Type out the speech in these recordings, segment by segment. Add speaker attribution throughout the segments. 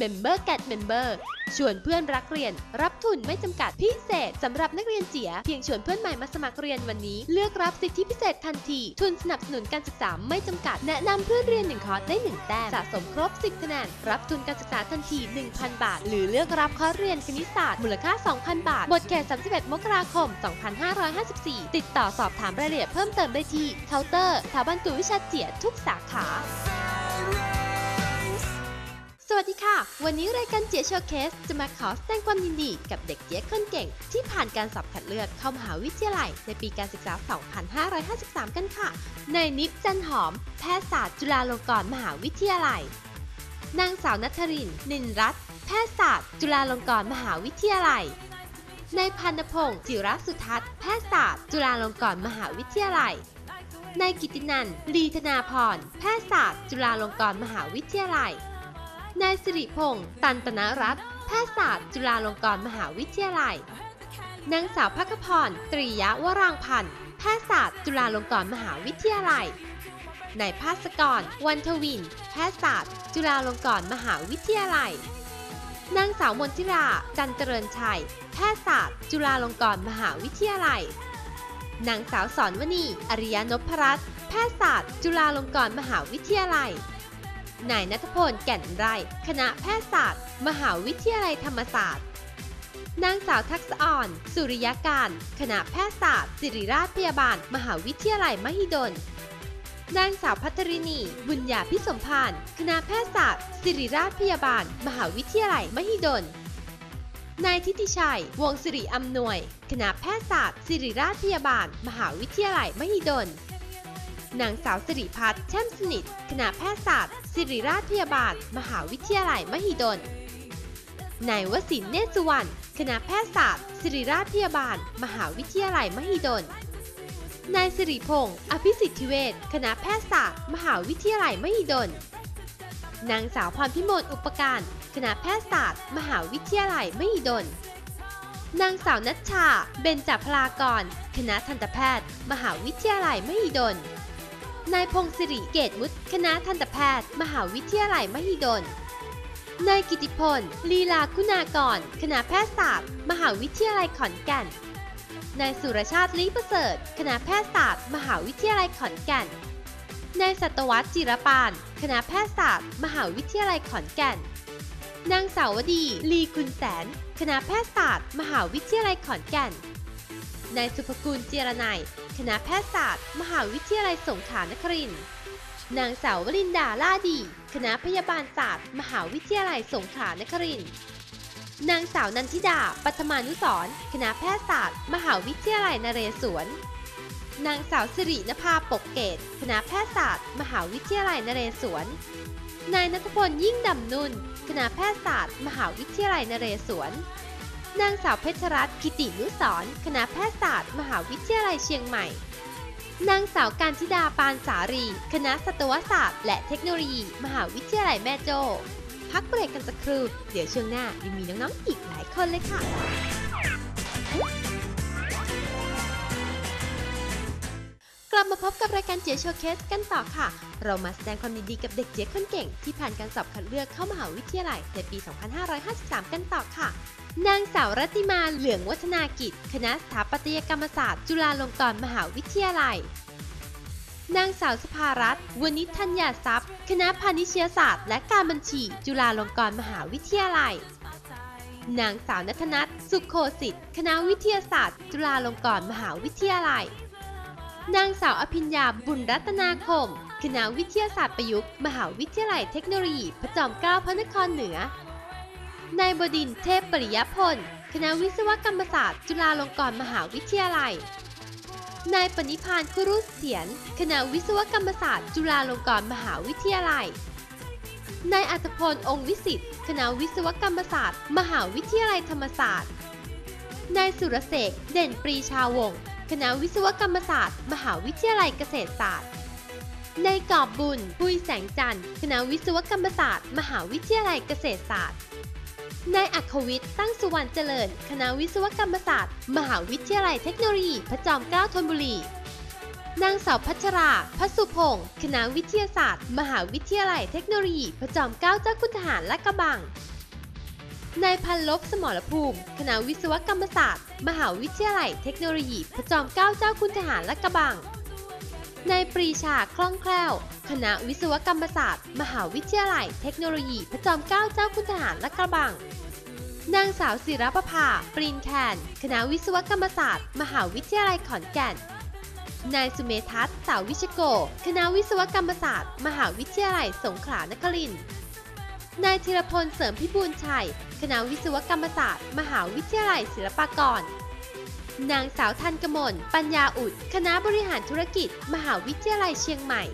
Speaker 1: Member Get Member ชวนเพื่อนรักเรียน รับทุนไม่จำกัดพิเศษสำหรับนักเรียนเจียเพียงชวนเพื่อนใหม่มาสมัครเรียนวันนี้ เลือกรับสิทธิพิเศษทันที ทุนสนับสนุนการศึกษาไม่จำกัด แนะนำเพื่อนเรียน1คอร์สได้ 1 แต้มสะสมครบ 10คะแนนรับทุนการศึกษาทันที 1,000 บาท หรือเลือกรับคอร์สเรียนคณิตศาสตร์มูลค่า 2,000 บาทหมดเขต31 มกราคม 2554 ติดต่อสอบถามรายละเอียดเพิ่มเติมได้ที่เคาน์เตอร์สถาบันกวดวิชาเจียทุกสาขา สวัสดีค่ะ วันนี้รายการเจียโชว์เคส จะมาขอแสดงความยินดีกับเด็กเจียคนเก่ง ที่ผ่านการสอบคัดเลือกเข้ามหาวิทยาลัย ในปีการศึกษา 2553 กันค่ะ นายนิดจันหอม แพทยศาสตร์จุฬาลงกรณ์มหาวิทยาลัย นางสาวนัทริน นินรัตน์ แพทยศาสตร์ จุฬาลงกรณ์มหาวิทยาลัย นายพันธพงศ์จิรสุทัศน์ แพทยศาสตร์ จุฬาลงกรณ์มหาวิทยาลัย นายกิตินันท์ลีธนาพร แพทยศาสตร์ จุฬาลงกรณ์มหาวิทยาลัย นายสิริพงศ์ตันตนรัตน์แพทยศาสตร์ จุฬาลงกรณ์มหาวิทยาลัย นางสาวพักพร ตรียะวรางพันธ์ แพทยศาสตร์ จุฬาลงกรณ์มหาวิทยาลัย นายภาสกร วันทวิน แพทยศาสตร์ จุฬาลงกรณ์มหาวิทยาลัย นางสาวมนทิรา จันเจริญชัย แพทยศาสตร์ จุฬาลงกรณ์มหาวิทยาลัย นางสาวสอนวณี อริยนพรัตน์ แพทยศาสตร์ จุฬาลงกรณ์มหาวิทยาลัย นายนัทพลแก่นไรคณะแพทยศาสตร์ มหาวิทยาลัยธรรมศาสตร์ นางสาวทักษอ่อน สุริยการ คณะแพทยศาสตร์ ศิริราชพยาบาล มหาวิทยาลัยมหิดล นางสาวพัทรินี บุญญาพิสมพาน คณะแพทยศาสตร์ ศิริราชพยาบาล มหาวิทยาลัยมหิดล นายทิติชัย วงศิริอำนวย คณะแพทยศาสตร์ ศิริราชพยาบาล มหาวิทยาลัยมหิดล นางสาวสิริพัฒน์แช่มสนิท คณะแพทยศาสตร์ ศิริราชพยาบาล มหาวิทยาลัยมหิดล นายวสินเนตรสุวรรณ คณะแพทยศาสตร์ ศิริราชพยาบาล มหาวิทยาลัยมหิดล นายสิริพงศ์ อภิสิทธิเวช คณะแพทยศาสตร์ มหาวิทยาลัยมหิดล นางสาวพรพิมลอุปการ คณะแพทยศาสตร์ มหาวิทยาลัยมหิดลนางสาวนัชชา เบญจพลากร คณะทันตแพทย์ มหาวิทยาลัยมหิดล นายพงศิริเกตมุตคณะทันตแพทย์ มหาวิทยาลัยมหิดล นายกิติพล ลีลาคุณากร คณะแพทยศาสตร์ มหาวิทยาลัยขอนแก่น นายสุรชาติลีประเสริฐ คณะแพทยศาสตร์ มหาวิทยาลัยขอนแก่น นายสัตวัตจิรปาน คณะแพทยศาสตร์ มหาวิทยาลัยขอนแก่น นางสาวดี ลีคุณแสน คณะแพทยศาสตร์ มหาวิทยาลัยขอนแก่น นายสุภกุลเจรนัย คณะแพทยศาสตร์ มหาวิทยาลัยสงขลานครินทร์ นางสาววลินดาล่าดี คณะพยาบาลศาสตร์ มหาวิทยาลัยสงขลานครินทร์ นางสาวนันทิดา ปัทมานุสรคณะแพทยศาสตร์ มหาวิทยาลัยนเรศวร นางสาวสิรินภาปกเกต คณะแพทยศาสตร์ มหาวิทยาลัยนเรศวร นายนัทพลยิ่งดำนุ่น คณะแพทยศาสตร์ มหาวิทยาลัยนเรศวร นางสาวเพชรรัตน์กิตินุสรคณะแพทยศาสตร์ มหาวิทยาลัยเชียงใหม่ นางสาวการธิดาปานสารี คณะสัตวศาสตร์ และเทคโนโลยี มหาวิทยาลัยแม่โจ้พักเบรกกันสักครู่ เดี๋ยวช่วงหน้ายังมีน้องๆอีกหลายคนเลยค่ะ กลับมาพบกับรายการเจียโชว์เคสกันต่อค่ะ เรามาแสดงความยินดีกับเด็กเจียคนเก่ง ที่ผ่านการสอบคัดเลือกเข้ามหาวิทยาลัยในปี 2553 กันต่อค่ะ นางสาวรัติมาเหลืองวัฒนากิจ คณะสถาปัตยกรรมศาสตร์ จุฬาลงกรณ์มหาวิทยาลัย นางสาวสภารัตน์วณิธัญญาทรัพย์ คณะพาณิชยศาสตร์ และการบัญชี จุฬาลงกรณ์มหาวิทยาลัย นางสาวนัทนัทสุขโคสิทธิ์ คณะวิทยาศาสตร์ จุฬาลงกรณ์มหาวิทยาลัย นางสาวอภิญญาบุญรัตนาคม คณะวิทยาศาสตร์ประยุกต์ มหาวิทยาลัยเทคโนโลยี พระจอมเกล้าพระนครเหนือ นายบดินทร์เทพปริยพล คณะวิศวกรรมศาสตร์ จุฬาลงกรณ์มหาวิทยาลัย นายปณิพานคุรุเสียน คณะวิศวกรรมศาสตร์ จุฬาลงกรณ์มหาวิทยาลัย นายอัตพลองค์วิสิทธิ์คณะวิศวกรรมศาสตร์ มหาวิทยาลัยธรรมศาสตร์ นายสุรเสกเด่นปรีชาวงศ์คณะวิศวกรรมศาสตร์ มหาวิทยาลัยเกษตรศาสตร์นายกอบบุญปุยแสงจันทร์ คณะวิศวกรรมศาสตร์ มหาวิทยาลัยเกษตรศาสตร์ นายอัควิทย์ตั้งสุวรรณเจริญ คณะวิศวกรรมศาสตร์ มหาวิทยาลัยเทคโนโลยี พระจอมเกล้าธนบุรี นางสาวพัชราพัสุพงศ์คณะวิทยาศาสตร์ มหาวิทยาลัยเทคโนโลยี พระจอมเกล้าเจ้าคุณทหารและกระบัง นายพันลบสมรภูมิ คณะวิศวกรรมศาสตร์ มหาวิทยาลัยเทคโนโลยี พระจอมเกล้าเจ้าคุณทหารและกระบัง นายปรีชาคล่องแคล่ว คณะวิศวกรรมศาสตร์ มหาวิทยาลัย เทคโนโลยีพระจอมเกล้าเจ้าคุณทหารและกระบัง นางสาวศิรประภา ปรีนแคน คณะวิศวกรรมศาสตร์ มหาวิทยาลัยขอนแก่น นายสุเมทัศน์สาววิชโก คณะวิศวกรรมศาสตร์ มหาวิทยาลัยสงขลานครินทร์นายธีรพลเสริมพิบูลชัย คณะวิศวกรรมศาสตร์ มหาวิทยาลัยศิลปากร นางสาวทันกมล ปัญญาอุด คณะบริหารธุรกิจ มหาวิทยาลัยเชียงใหม่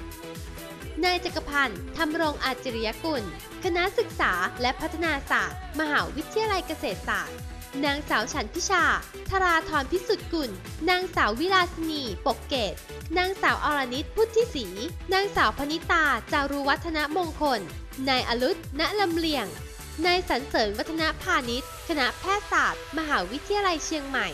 Speaker 1: นายจักรพันธ์ธรรมรงอาจริยกุล คณะศึกษาและพัฒนาศาสตร์ มหาวิทยาลัยเกษตรศาสตร์ นางสาวฉันพิชา ธราธรพิสุทธิ์กุล นางสาววิลาสนีปกเกต นางสาวอรนิตพุทธิศรี นางสาวพนิตา จารุวัฒนมงคล นายอรุษณลำเลียง นายสรรเสริญวัฒนพาณิชย์ คณะแพทยศาสตร์ มหาวิทยาลัยเชียงใหม่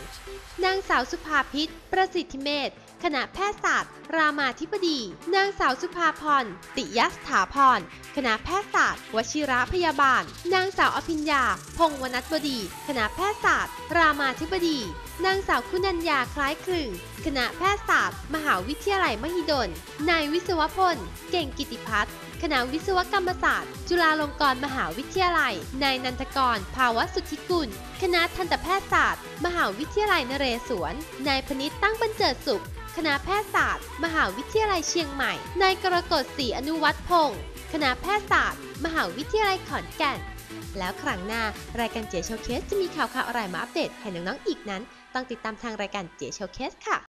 Speaker 1: นางสาวสุภาพิษ ประสิทธิเมธ คณะแพทยศาสตร์ รามาธิบดี นางสาวสุภาพร ติยสถาพร คณะแพทยศาสตร์ วชิระพยาบาล นางสาวอภิญญา พงวนัทบดี คณะแพทยศาสตร์ รามาธิบดี นางสาวคุณัญญาคล้ายคลึง คณะแพทยศาสตร์ มหาวิทยาลัยมหิดล นายวิศวพล เก่งกิติพัฒน์คณะวิศวกรรมศาสตร์ จุฬาลงกรณ์มหาวิทยาลัย นายนันทกร ภาวสุทธิกุล คณะทันตแพทยศาสตร์ มหาวิทยาลัยนเรศวร นายพนิษตั้งบรรเจิดสุข คณะแพทยศาสตร์ มหาวิทยาลัยเชียงใหม่ นายกรกฎศรีอนุวัฒน์พงศ์คณะแพทยศาสตร์ มหาวิทยาลัยขอนแก่น แล้วครั้งหน้ารายการเจ๋โชว์เคสจะมีข่าวข่าวอะไรมาอัปเดตให้น้องๆอีกนั้น ต้องติดตามทางรายการเจ๋โชว์เคสค่ะ